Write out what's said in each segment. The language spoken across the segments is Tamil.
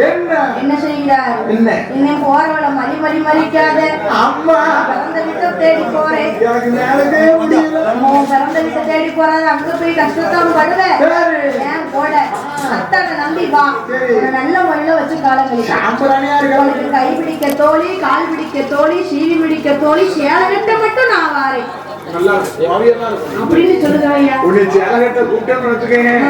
என்ன? செய்கிறார் என்ன? என்னை போறவள மறி மறி மறிக்காத. அம்மா! பிறந்த வீட்டை தேடி போறேன். பிறந்த வீட்டை தேடி போறாத. அங்க போய் கஷ்டத்தான் படுவேன் சரி. ஏன் போட அத்தானை நம்பி வா. சரி. நல்ல முறையில வச்சு காலம் கை பிடிக்க தோழி கால் பிடிக்க தோழி சீவி பிடிக்க தோழி சேலகட்ட மட்டும் நான் வாரேன். நல்லா இருக்கும். வாவியமா இருக்கும். அப்படின்னு சொல்லுங்க ஐயா? உன்னை சேலகட்ட கூப்பிட்டேன்னு வச்சுக்கேன்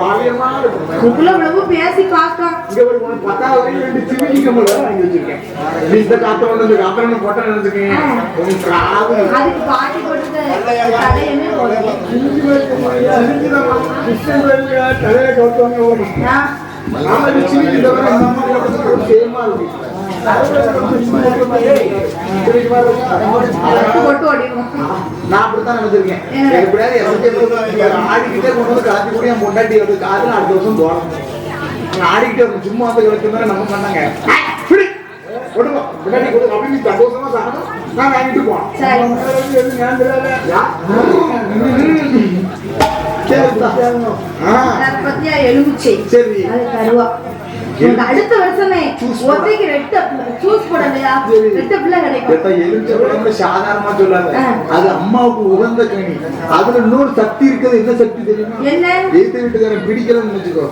வாவியமா இருக்கும். இவ்வளவு இவ்வளவு பேசி பார்க்க. இங்க ஒரு உனக்கு பத்தாவது வரைக்கும் ரெண்டு சிவிலி கம்பல் வாங்கி வச்சிருக்கேன். நீ இந்த காத்த கொண்டு வந்து அப்புறம் போட்டேன்னு நினைச்சுக்கேன் உன் காது. அதுக்கு பாட்டி போட்டு தடையுமே போடுங்க. தலையில கவுத்தவங்க ஓடும் நாம சிவிலி தவிர இந்த அம்மா கவுத்தது சேமா இருக்கு. போட்டு ஓடிடுவோம் நான் அப்படித்தான் நினைச்சிருக்கேன் எப்படியாவது ஆடிக்கிட்டே கொண்டு வந்து கலத்தி கூட என் பொண்டாட்டி வந்து காதுல அடுத்த வருஷம் நான் ஆடிக்கிட்டே சும்மா வந்து மாதிரி நம்ம பண்ணாங்க பிடி. கொடுங்க. பொண்டாட்டி கொடுங்க. அப்படி நீ சந்தோஷமா சாப்பிடணும். நான் வாங்கிட்டு போனோம். சரி. அடுத்த வருஷமே. ஒத்தைக்கு ரெட்ட போடலையா. ரெட்ட பிள்ளை கிடைக்கும் எலுமிச்சம்பழம்னு சாதாரணமா சொல்லாத. ஆ. அது அம்மாவுக்கு உகந்த கனி. அதுல இன்னொரு சக்தி இருக்குது. என்ன சக்தி தெரியுமா? என்ன? எய்த்து வீட்டுக்காரன் பிடிக்கலன்னு வச்சுக்கோ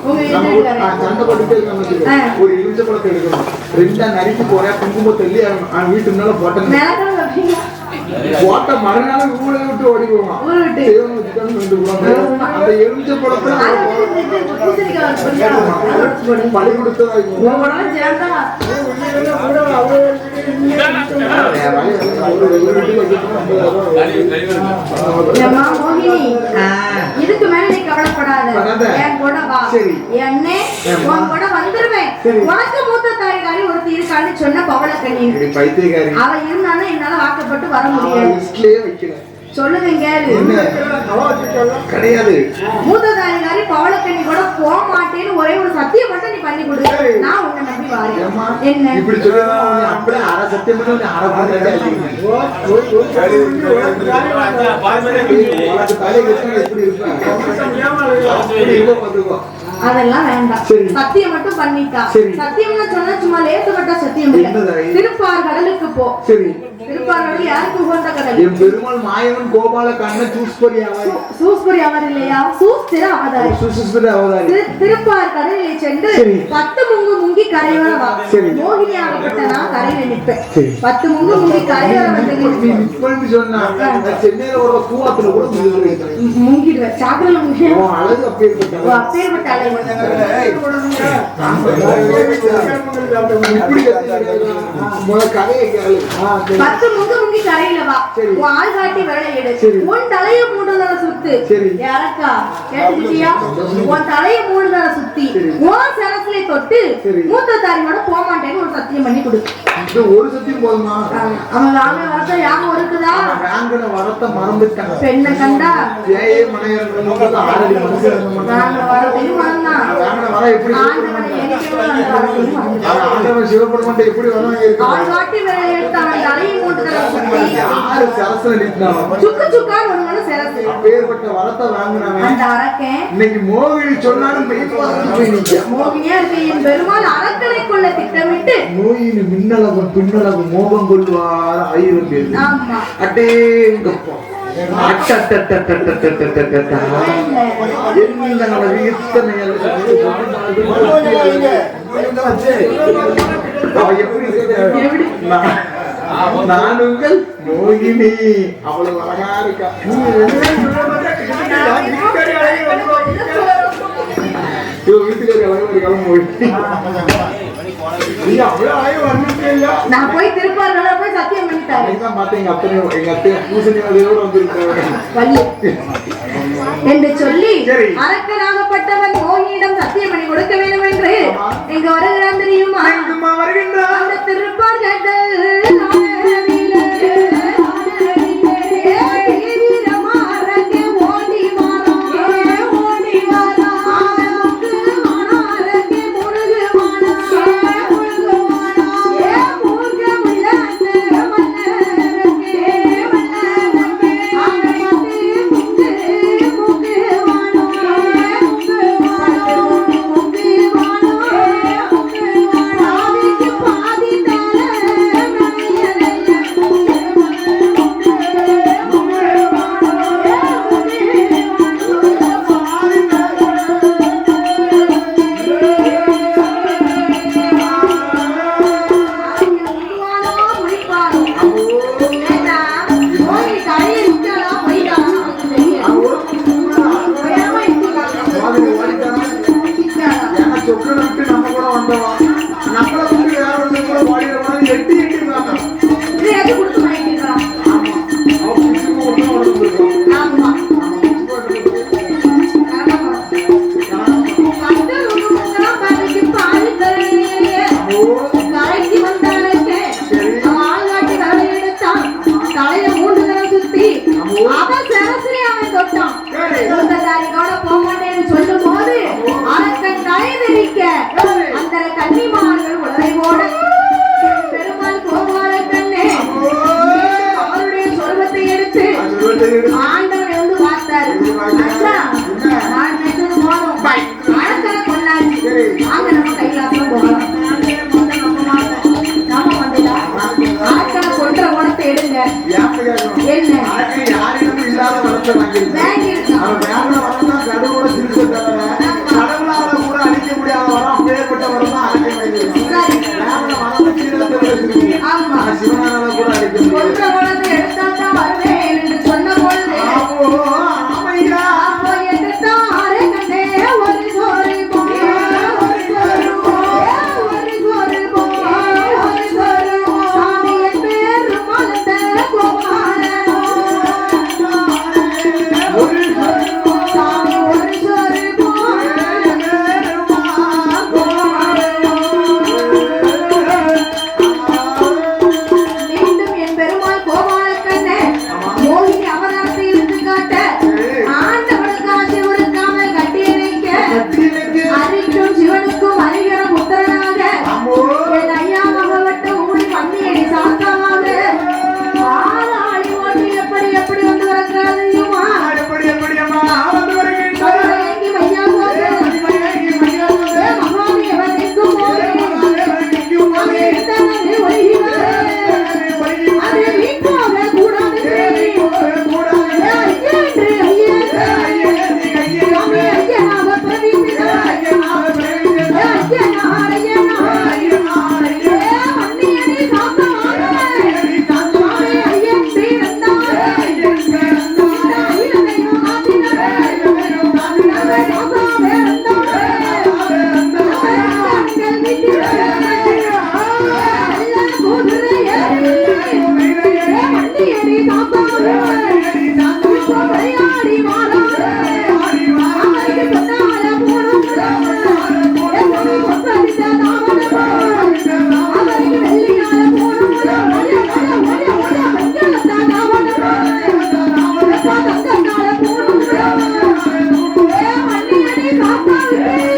சண்டை போட்டுட்டே இருக்கோம்னு வச்சுக்கோ. ஒரு எலுமிச்ச பழத்தை எடுக்கணும். ரெண்டா நறுக்கி போறேன். குங்குமம் தள்ளி அவன் அவன் வீட்டு முன்னால போட்டேன் போட்ட மறுநாள் ஊரை விட்டு ஓடி போவான் அந்த எரிஞ்ச படத்துல பழி கொடுத்ததா இதுக்கு மேல நீ கவலைப்படாத. என் கூட வந்துருவேன். உனக்கு பக்கத்து இருக்கான்னு சொன்ன பவளக்கணி அவள் இருந்தாலும் என்னால வாக்கப்பட்டு வர முடியாது. சொல்லுங்க கிடையாது. மூத்ததாரிகாரி பவளக்கண்ணி கூட போக மாட்டேன்னு ஒரே ஒரு சத்தியம் மட்டும் நீ பண்ணி கொடு. நான் என்ன? இப்படி அதெல்லாம் வேண்டாம். சத்தியம் மட்டும் பண்ணிட்டா. சத்தியம்னு சொன்னா சும்மா லேசுப்பட்ட சத்தியம்? திருப்பார் கடலுக்கு போ. சரி. திருப்பார் கடல் யாருக்கு உகந்த கடல்? பெருமாள் மாயவன் கோபால கண்ண சூஸ் பண்ணி அவன் சூஸ்புரி அவர் இல்லையா? சூஸ்திர அவதாரி. சுசுஸ்பிர அவதாரி. திரு- திருப்பார் கடலில் சென்று. பத்து முங்கு முங்கி கரையோர வா. மோகினி ஆகப்பட்ட நான் கரையில நிற்பேன். பத்து முங்கு முங்கி கரையோர வந்து சொன்னா சென்னையில ஒரு கூவாத்துல கூட முங்கி சாப்பிடல அழகு அப்பேற்பட்ட அப்பேற்பட்ட அழகு. பத்து முங்கு முங்கி கரையில வா உன் ஆள் காட்டி விரலை எடு. உன் தலைய மூடுதல சுத்து. சுத்தி. உன் சில சரஸ்ல தொட்டு. மூத்த தாரியோட போக மாட்டேன்னு ஒரு சத்தியம் பண்ணி கொடு. இது ஒரு சத்தியம் போதுமா? அவன் ராம வரத்த யாகம் இருக்குதா வாங்கின வரத்தை மறந்துட்டாங்க. பெண்ணை கண்டா? ஏஏ மனையர்கள் ஆறடி மனுஷன் வரத்தையும் மறந்தான். வாங்கின வர எப்படி ஆண்டவனை சிவபெருமான் எப்படி வருவாங்க ஆள் காட்டி அவன் தலையை சுத்தி யாரு சரசுல நிற்கிறான்? சுக்கு சுக்கான்னு ஒண்ணு சரசு. அப்பேற்பட்ட வரத்தை வாங்கினவன் அந்த அரக்கன் இன்னைக்கு மோகினி சொன்னாலும் போய் மோகினியா இயற்கையின் பெருமாள் அறக்கலை கொள்ள திட்டமிட்டு நோயின் மின்னளவு பின்னளவு மோகம் கொள்வார் ஆயிரம் பேர் அட்டே உங்கப்பா நான் போய் திருப்பாறல போய் சத்தியம் பண்ணிட்டாரு. இதான் பார்த்தேன் எங்க அத்தனை என்று சொல்லி அரக்கனாகப்பட்டவன் மோகியிடம் சத்தியம் கொடுக்க வேண்டும் என்று இங்கு வர Música